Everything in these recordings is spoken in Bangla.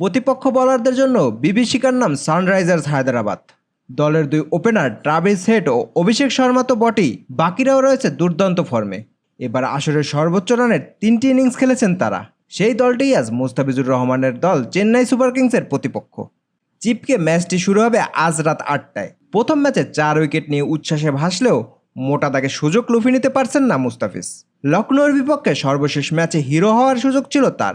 প্রতিপক্ষ বলারদের জন্য বিভীষিকার নাম সানরাইজার্স হায়দ্রাবাদ। দলের দুই ওপেনার ট্রাভিস হেড ও অভিষেক শর্মা তো বটেই, বাকিরাও রয়েছে দুর্দান্ত ফর্মে এবার আসরের সর্বোচ্চ রানের তিনটি ইনিংস খেলেছেন তারা। সেই দলটিই আজ মুস্তাফিজুর রহমানের দল চেন্নাই সুপার কিংসের প্রতিপক্ষ। চিপকে ম্যাচটি শুরু হবে আজ রাত আটটায়। প্রথম ম্যাচে চার উইকেট নিয়ে উচ্ছ্বাসে ভাসলেও মোটা দাগে সুযোগ লুফে নিতে পারছেন না মুস্তাফিজ। লখনৌর বিপক্ষে সর্বশেষ ম্যাচে হিরো হওয়ার সুযোগ ছিল তার,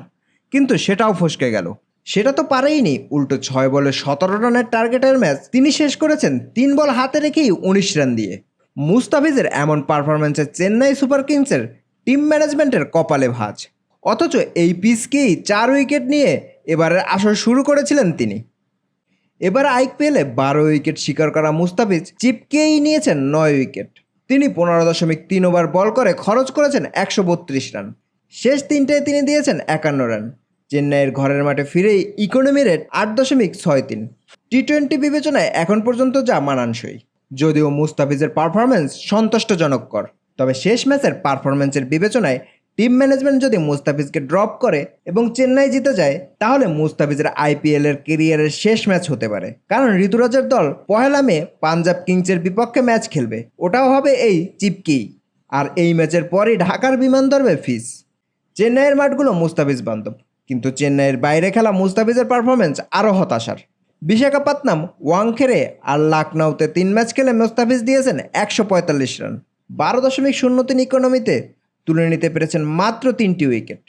কিন্তু সেটাও ফসকে গেল। সেটা তো পারেইনি। উল্টো ছয় বলে সতেরো রানের টার্গেটের ম্যাচ তিনি শেষ করেছেন তিন বল হাতে রেখেই উনিশ রান দিয়ে। মুস্তাফিজের এমন পারফরম্যান্সে চেন্নাই সুপার কিংসের টিম ম্যানেজমেন্টের কপালে ভাঁজ। অথচ এই পিচকেই চার উইকেট নিয়ে এবারের আসর শুরু করেছিলেন তিনি। এবার আইপিএলে বারো উইকেট শিকার করা মুস্তাফিজ চিপকেই নিয়েছেন নয় উইকেট। তিনি পনেরো দশমিক তিন ওভার বল করে খরচ করেছেন একশো বত্রিশ রান। শেষ তিনটায় তিনি দিয়েছেন একান্ন রান। চেন্নাইয়ের ঘরের মাঠে ফিরেই ইকোনমি রেট আট দশমিক ছয় তিন। টি টোয়েন্টি বিবেচনায় এখন পর্যন্ত যা মানানসই। যদিও মুস্তাফিজের পারফরমেন্স সন্তুষ্টজনক কর, তবে শেষ ম্যাচের পারফরমেন্সের বিবেচনায় টিম ম্যানেজমেন্ট যদি মুস্তাফিজকে ড্রপ করে এবং চেন্নাই জিতে যায়, তাহলে মুস্তাফিজের আইপিএল এর কেরিয়ারের শেষ ম্যাচ হতে পারে। কারণ ঋতুরাজের দল পহেলা মে পাঞ্জাব কিংসের বিপক্ষে ম্যাচ খেলবে। ওটাও হবে এই চিপকেই। আর এই ম্যাচের পরই ঢাকার বিমান ধরবে ফিস চেন্নাইয়ের মাঠগুলো মুস্তাফিজ বান্ধব। কিন্তু চেন্নাইয়ের বাইরে খেলা মুস্তাফিজের পারফরমেন্স আরও হতাশার। বিশাখাপত্তনম, ওয়াংখেড়ে আর লাকনাউতে তিন ম্যাচ খেলে মুস্তাফিজ দিয়েছেন একশো পঁয়তাল্লিশ রান। বারো দশমিক শূন্য তিন ইকোনমিতে তুলে নিতে পেরেছেন মাত্র তিনটি উইকেট।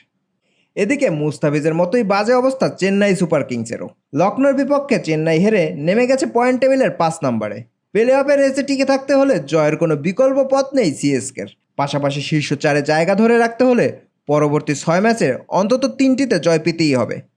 এদিকে মুস্তাফিজের মতোই বাজে অবস্থা চেন্নাই সুপার কিংসেরও। লখনৌর বিপক্ষে চেন্নাই হেরে নেমে গেছে পয়েন্ট টেবিলের পাঁচ নম্বরে। প্লে অফের রেসে টিকে থাকতে হলে জয়ের কোনো বিকল্প পথ নেই সিএসকের। পাশাপাশি শীর্ষ চারে জায়গা ধরে রাখতে হলে পরবর্তী ছয় ম্যাচে অন্তত তিনটিতে জয় পেতেই হবে।